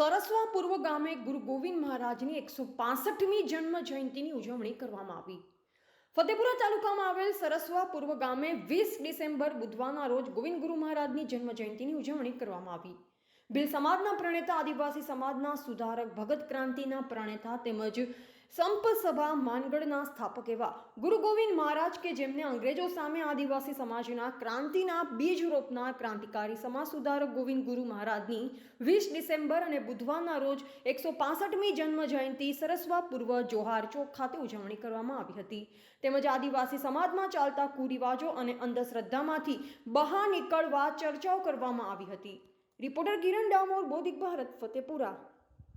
સરસવા પૂર્વ ગામે ગુરુ ગોવિંદ મહારાજની એકસો પાસઠમી જન્મ જયંતિની ઉજવણી કરવામાં આવી. ફતેપુરા તાલુકામાં આવેલ સરસવા પૂર્વ ગામે વીસ ડિસેમ્બર બુધવારના રોજ ગોવિંદ ગુરુ મહારાજની જન્મ જયંતિની ઉજવણી કરવામાં આવી. ભીલ સમાજના પ્રણેતા આદિવાસી સમાજના સુધારક ભગત ક્રાંતિના પ્રણેતા તેમજ સંપ સભા માનગઢના સ્થાપક એવા ગુરુ ગોવિંદ મહારાજ કે જેમને અંગ્રેજો સામે આદિવાસી સમાજના ક્રાંતિના બીજ રોપનાર ક્રાંતિકારી સમાજ સુધારક ગોવિંદ ગુરુ મહારાજની વીસ ડિસેમ્બર અને બુધવારના રોજ એકસો પાસઠમી જન્મ જયંતિ સરસ્વા પૂર્વ જોહાર ચોક ખાતે ઉજવણી કરવામાં આવી હતી. તેમજ આદિવાસી સમાજમાં ચાલતા કુરિવાજો અને અંધશ્રદ્ધામાંથી બહાર નીકળવા ચર્ચાઓ કરવામાં આવી હતી. રિપોર્ટર કિરણ ડામોર બોધિક ભારત, ફતેપુરા.